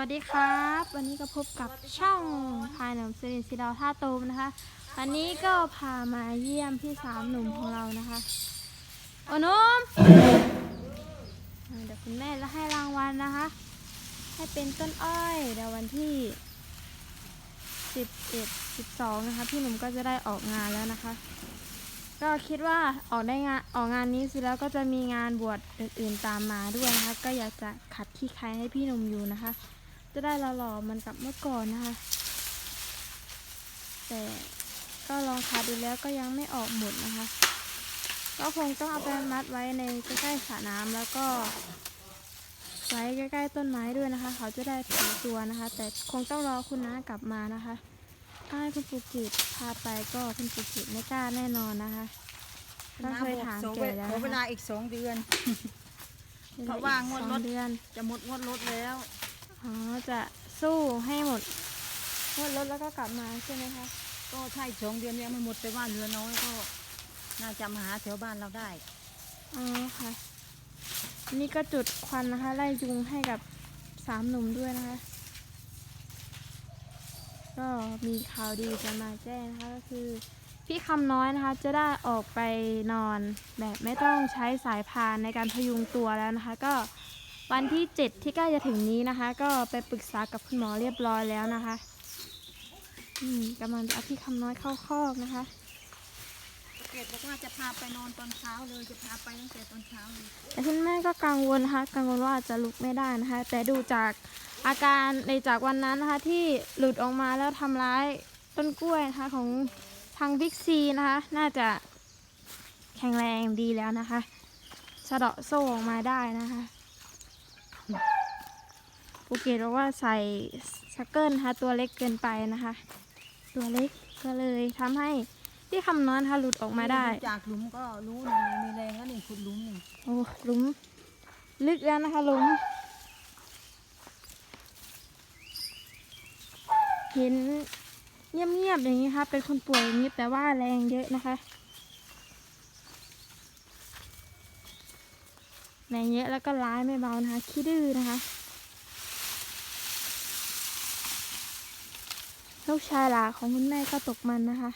สวัสดีครับ วันนี้ก็พบกับช่องพายหนุ่มสิริสิดาวท่าตูมนะคะ วันนี้ก็พามาเยี่ยมพี่สามหนุ่มของเรานะคะโอ้หนุ่มเดี๋ยวคุณแม่จะให้รางวัลนะคะ ให้เป็นต้นอ้อยเดี๋ยววันที่11 12นะคะ พี่หนุ่มก็จะได้ออกงานแล้วนะคะ ก็คิดว่าออกได้งานออกงานนี้เสร็จแล้วก็จะมีงานบวชอื่นๆตามมาด้วยนะคะ ก็อยากจะขัดขี้ใครให้พี่หนุ่มอยู่นะคะ จะได้หล่อๆเหมันกับเมื่อก่อนนะคะ แต่ก็ลองคัดดูแล้วก็ยังไม่ออกหมดนะคะ ก็คงต้องเอาไปมัดไว้ในใกล้ๆสระน้ำแล้วก็ไว้ใกล้ๆต้นไม้ด้วยนะคะ เขาจะได้ถือตัวนะคะ แต่คงต้องรอคุณน้ากลับมานะคะถ้าให้คุณปูกิจพาไปก็คุณปูกิจไม่กล้าแน่นอนนะคะต้องเคยถามแกแล้วขอเวนะลาคะอีกสองเดือนเพราะว่างวดสรองถเดือนจะหมดงวดรถแล้ว อ๋อจะสู้ให้หมดหมดรถแล้วก็กลับมาใช่ไหมคะก็ใช่สองเดือนยังไม่หมดแต่ว่าเหลือน้อยก็น่าจะมาหาแถวบ้านเราได้อ๋อค่ะ นี่ก็จุดควันนะคะ ไล่ยุงให้กับสามหนุ่มด้วยนะคะ ก็มีข่าวดีจะมาแจ้งนะคะก็คือ พี่คำน้อยนะคะ จะได้ออกไปนอนแบบไม่ต้องใช้สายพานในการพยุงตัวแล้วนะคะ ก็ วันที่ 7 ที่ใกล้จะถึงนี้นะคะ ก็ไปปรึกษากับคุณหมอเรียบร้อยแล้วนะคะอืมกำลังจะเอาพี่คำน้อยเข้าคอกนะคะเกดบอกว่าจะพาไปนอนตอนเช้าเลยจะพาไปตั้งแต่ตอนเช้าเลยแต่คุณแม่ก็กังวลนะคะกังวลว่าจะลุกไม่ได้นะคะ แต่ดูจากอาการในจากวันนั้นนะคะ ที่หลุดออกมาแล้วทำร้ายต้นกล้วยนะคะ ของทางบิ๊กซีนะคะ น่าจะแข็งแรงดีแล้วนะคะสะเดาะโซ่ออกมาได้นะคะ ภูเก็ตบอกว่าใส่ชักเกิลนะคะตัวเล็กเกินไปนะคะ ตัวเล็กก็เลยทำให้ที่คำน้อยนะคะหลุดออกมาได้ จากหลุมก็รู้หนึ่งมีแรงแล้วหนึ่งขุดหลุมหนึ่งโอ้หลุม ลึกแล้วนะคะหลุม เห็นเงียบๆอย่างนี้ค่ะเป็นคนป่วยอย่างนี้แต่ว่าแรงเยอะนะคะ แรงเยอะแล้วก็ร้ายไม่เบานะคะขี้ดื้อนะคะลูกชายหลาของคุณแม่ก็ตกมันนะคะ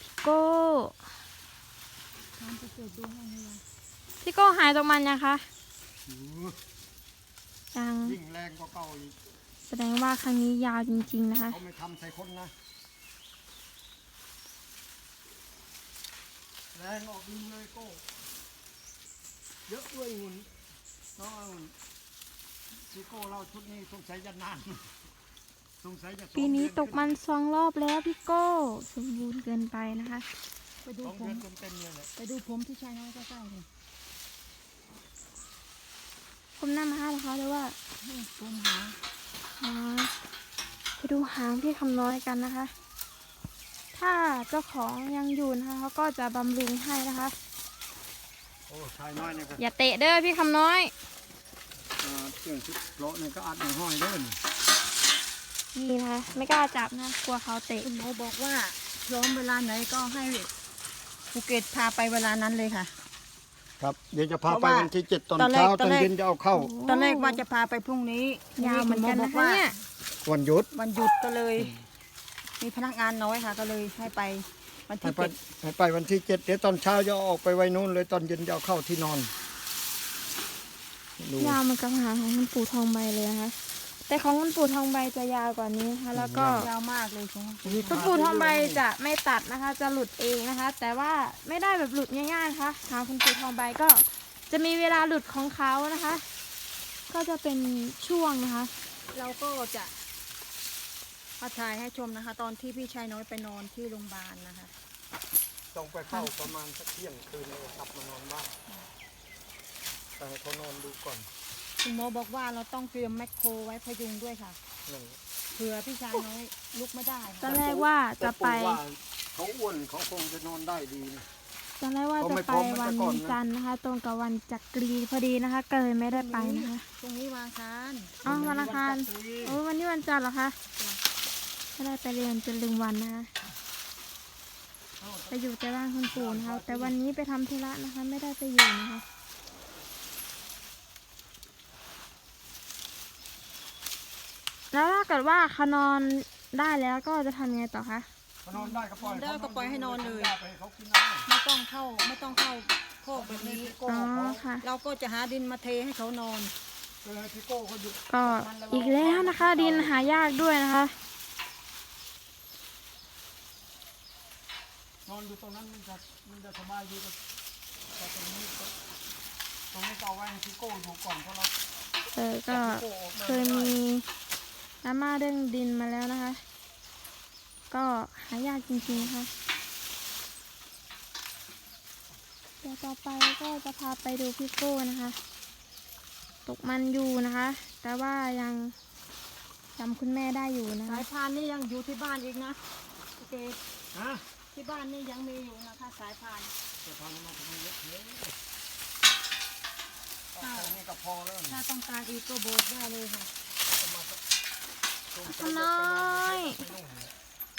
พี่โก้พี่โก้หายตกมันยังคะยังยิ่งแรงก็เก่าอีกแสดงว่าครั้งนี้ยาวจริง ๆ นะคะเขาไม่ทำใส่คนนะแรงออกยิงเลยโก้ เยอะด้วยงุนน้ององุ่นที่โก้เราชุดนี้สงสัยจะนานสงสัยจะสองปีนี้เดือตกมันสองรอบแล้วพี่โก้ สมบูรณ์เกินไปนะคะ ไปดูสองผเดือมนเต็มๆเลยแหละไปดูผมที่ชายน้อยใกล้ๆเลยผมหน้ามาห้าเหรอคะหรือว่านี่ผมหาอ๋อไปดูหางพี่คำน้อยกันนะคะ ถ้าเจ้าของยังอยู่นะคะเขาก็จะบำรุงให้นะคะ โอ้ชายน้อยเนี่ยก็อย่าเตะเด้อพี่คำน้อยเอ่อเครื่องชุดโลเนี่ยก็อัดในห้อยเด้อนี่นี่นะคะไม่กล้าจับนะกลัวเขาเตะคุณหมอบอกว่าพร้อมเวลาไหนก็ให้ภูเก็ตพาไปเวลานั้นเลยค่ะ ครับ เดี๋ยวจะพาเพราะไปว่าวันที่เจ็ดตอนตอนแรกเช้าตตออนนแรก เย็นจะเอาเข้า ตอนแรกว่าจะพาไปพรุ่งนี้ยาวเหมือนกันบนะอกคะว่าเนี่ยวันหยุดวันหยุดก็เลย มีพนักงานน้อยค่ะ ก็เลยให้ไป วันให้ที่ไปเจ็ดให้ไปวันที่เจ็ดเดี๋ยวตอนเช้าจะเอาออกไปไว้นู่นเลยตอนเย็นจะเอาเข้าที่นอนดูยาวเหมือนกับหางของคุณปู่ทองใบเลยนะคะแต่ของคุณปู่ทองใบจะยาวกว่านี้นะคะแล้วก็ ยาวมากเลยของคุณปู่ทองใบจะไม่ตัดนะคะ จะหลุดเองนะคะ แต่ว่าไม่ได้แบบหลุดง่ายๆนะคะหางคุณปู่ทองใบก็จะมีเวลาหลุดของเขานะคะ ก็จะเป็นช่วงนะคะ เราก็จะ มาถ่ายให้ชมนะคะ ตอนที่พี่ชายน้อยไปนอนที่โรงพยาบาลนะคะ ต้องไปเข้าประมาณสักเที่ยงคืนเลยกลับมานอนบ้านแต่ให้เขานอนดูก่อนคุณหมอบอกว่าเราต้องเตรียมแมคโครไว้พยุงด้วยค่ะนั่นเผื่อพี่ชายน้อยลุกไม่ได้ตอค่ะนแรกว่าจะไป แต่ปู่ว่าเขาอ้วนเขาคงจะนอนได้ดีนะ ตอนแรกว่าเขาจะไม่ไปพร้อมเหมือนวันแต่ก่อนนะจันทร์นะคะ ตรงกับวันจักรีพอดีนะคะ ก็เลยไม่ได้ไปนะคะตรงนี้วางคาน อ๋อวันอังคารจันทรีโอ้ยวันนี้วันจันทร์เหรอคะไม่ได้ไปเรียนจนลืมวันนะคะไปอยู่แต่บ้านคุณปู่นะคะแต่วันนี้ไปทำธุระนะคะ ไม่ได้ไปอยู่นะคะแล้วถ้าเกิดว่าเขานอนได้แล้วก็จะทำยังไงต่อคะเขานอนได้ก็ปล่อยได้ก็ปล่อยให้นอนเลยไปเขากินน้ำไม่ต้องเข้าไม่ต้องเข้าโคกแบบนี้โก้อ๋อเขาค่ะเราก็จะหาดินมาเทให้เขานอนเออพี่โก้เขาหยุดก็อีกแล้วนะคะ ดินหายากด้วยนะคะ อนอยู่ตรงนั้นมันจะมันจะสบายดีกว่าแต่ตรงนี้ก็ตรงนี้ก็เอาไว้ให้พี่โก้อยู่ก่อนเพราะเราเออก็เคยมีดราม่าเรื่องดินมาแล้วนะคะ ก็หายากจริงๆนะคะเดี๋ยวต่อไปก็จะพาไปดูพี่โก้นะคะ ตกมันอยู่นะคะ แต่ว่ายังจำคุณแม่ได้อยู่นะสาคะ ยพานนี่ยังอยู่ที่บ้านอีกนะ โอเค ฮะ ที่บ้านนี่ยังมีอยู่นะคะสายพานจะทำมาทำไมเยอะเยอะแค่นี้ก็พอแล้วถ้าต้องการอีกก็โบกได้เลยค่ะคำน้อย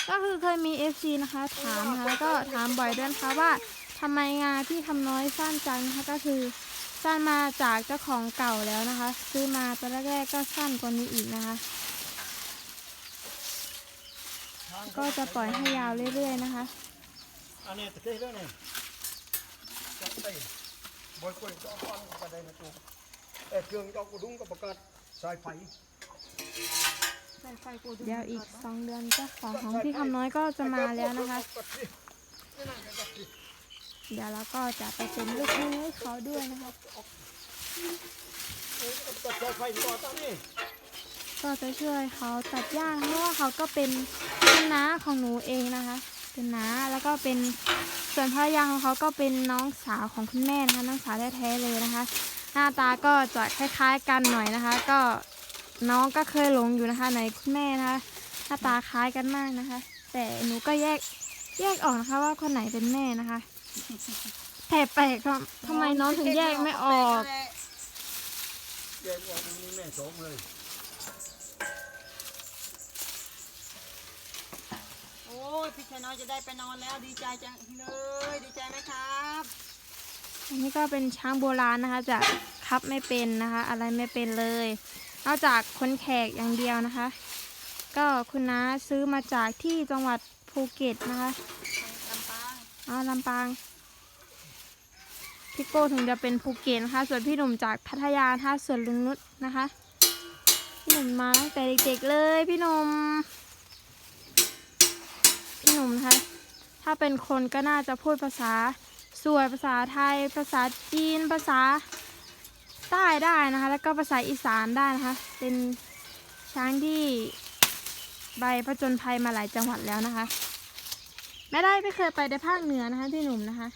ก็คือเคยมี FC นะคะถามนะคะแล้วก็ถามบ่อยด้วยนะคะว่าทำไมงานที่ทำน้อยสั้นจังนะคะก็คือสั้นมาจากเจ้าของเก่าแล้วนะคะ ซื้อมาตอนแรกๆก็สั้นกว่านี้อีกนะคะก็จะปล่อยให้ยาวเรื่อยๆนะคะ อันนี้ตะเกียบด้วยเนี่ยจะเตะบอยกล้วยจะเอาก้อนกระไดมาตูแต่เครื่องจะเอากระดุมกับประกาศสายไฟสายไฟกูเดี๋ยวอีกสองเดือนเจ้าของของพี่คำน้อยก็จะมาแล้วนะคะ เดี๋ยวเราก็จะไปเป็นลูกมือให้เขาด้วยนะคะตัดสายไฟต่อตั้งนี่ก็จะช่วยเขาตัดหญ้าเพราะว่าเขาก็เป็นเป็นน้าของหนูเองนะคะ เป็นน้าแล้วก็เป็นส่วนภรรยาของเขาก็เป็นน้องสาวของคุณแม่นะคะน้องสาวแท้ๆเลยนะคะ หน้าตาก็จะคล้ายๆกันหน่อยนะคะ ก็น้องก็เคยหลงอยู่นะคะในคุณแม่นะคะหน้าตาคล้ายกันมากนะคะ แต่หนูก็แยกแยกออกนะคะว่าคนไหนเป็นแม่นะคะแต่แปลกครับทำไมน้องถึงแยกไม่ออก แยกออกมีแม่สองเลย ยพี่ชายน้อยจะได้ไปนอนแล้วดีใจจังเลยดีใจไหมครับ อันนี้ก็เป็นช้างโบราณนะคะจะขับไม่เป็นนะคะ อะไรไม่เป็นเลยนอกจากคนแขกอย่างเดียวนะคะ ก็คุณน้าซื้อมาจากที่จังหวัดภูเก็ตนะคะลำปางอ๋อลำปางพี่โก้ถึงจะเป็นภูเก็ตนะคะ ส่วนพี่หนุ่มจากพัทยานะคะส่วนลุงนุชนะคะ พี่หนุ่มมาตั้งแต่เด็กๆเลยพี่หนุ่มพี่หนุ่มนะคะ ถ้าเป็นคนก็น่าจะพูดภาษาสวยภาษาไทย ภาษาจีน ภาษาใต้ได้นะคะ แล้วก็ภาษาอีสานได้นะคะ เป็นช้างที่ใบผจญภัยมาหลายจังหวัดแล้วนะคะ ไม่ได้ไม่เคยไปในภาคเหนือนะคะพี่หนุ่มนะคะ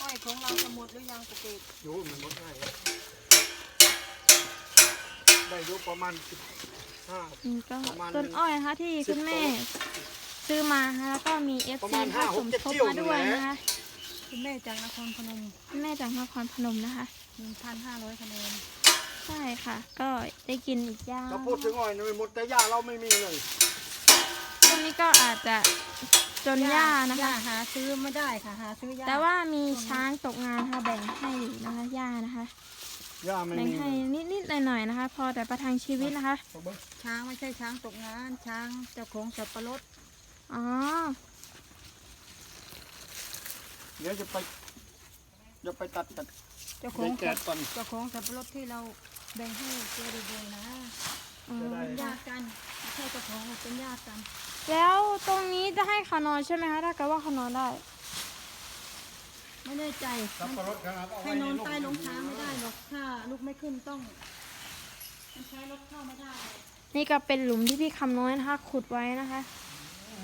อ้อยของเราจะหมดหรือยังปกติอยู่มันหมดง่ายได้อยู่ประมาณสิบห้า นี่ก็ประมาณต้นอ้อยนะคะที่สิบคุณแม่ต้น ซื้อมานะคะแล้วก็มีเอฟประซีมาณผห้าสหกมเจ็ดทบเที่ยวมาด้วยนี่แหละนะคะคุณแม่จากนครพนมคุณแม่จากนครพนมนะคะ 1,500คะแนนใช่ค่ะ ก็ได้กินอีกอย่างถ้าพูดถึงอ้อยนี่หมดแต่หญ้าเราไม่มีเลย ช่วงนี้ก็อาจจะจนหญ้านะหญ้าคะ หาซื้อไม่ได้ค่ะหาซื้อยากแต่ว่ามีช้างตกงานค่ะแบ่งให้อยู่นะคะหญ้านะคะ หญ้าไม่แบ่งมีให้นิดๆหน่อยๆนะคะ พอแต่ประทังชีวิตนะคะ ช้างไม่ใช่ช้างตกงาน ช้างเจ้าของสับปะรด อ๋อ เดี๋ยวจะไปจะไปตัดตัด เจ้าขในองแกะก่อน เจ้าของสับปะรดที่เราแบ่งให้เจอเดยๆนะอ๋อจะได้เป็นญาติกันไม่ใช่เจ้าของเป็นญาติกันแล้วตรงนี้จะให้เขานอนใช่ไหมคะถ้าเกิดว่าเขานอนได้ ไม่แน่ใจสับปะรดขนาดเอาไว้ให้นอนใต้ใรองเท้าไม่ได้หรอกถ้าลุกไม่ขึ้นต้องมันใช้รถเข้าไม่ได้นี่ก็เป็นหลุมที่พี่คำน้อยนะคะ ขุดไว้นะคะ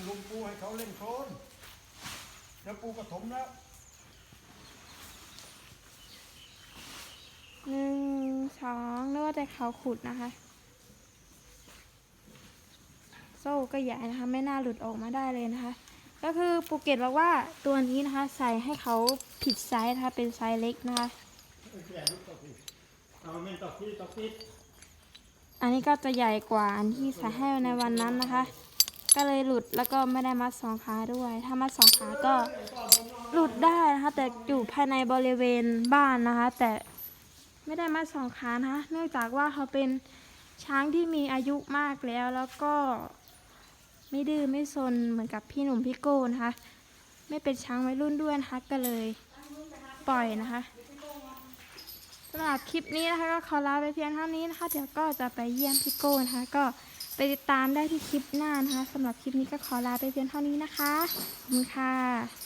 ลุงปูให้เขาเล่นโคลนแล้วปูกระถมแล้วหนึ่งสองนึกว่าแต่เขาขุดนะคะ โซ่ก็ใหญ่นะคะ ไม่น่าหลุดออกมาได้เลยนะคะ ก็คือภูเก็ตบอกว่าตัวนี้นะคะ ใส่ให้เขาผิดไซส์นะคะ เป็นไซส์เล็กนะคะอันนี้ก็จะใหญ่กว่าอันที่ใส่ให้ในวันนั้นนะคะ ก็เลยหลุดแล้วก็ไม่ได้มัดสองขาด้วย ถ้ามัดสองขาก็หลุดได้นะคะ แต่อยู่ภายในบริเวณบ้านนะคะ แต่ไม่ได้มัดสองขานะคะเนื่องจากว่าเขาเป็นช้างที่มีอายุมากแล้ว แล้วก็ไม่ดื้อไม่ซนเหมือนกับพี่หนุ่มพี่โก้นะคะ ไม่เป็นช้างวัยรุ่นด้วยนะคะก็เลยปล่อยนะคะสำหรับคลิปนี้นะคะก็ขอลาไปเพียงเท่านี้นะคะ เดี๋ยวก็จะไปเยี่ยมพี่โก้นะคะก็ ไปติดตามได้ที่คลิปหน้านะคะสำหรับคลิปนี้ก็ขอลาไปเพียงเท่านี้นะคะ ขอบคุณค่ะ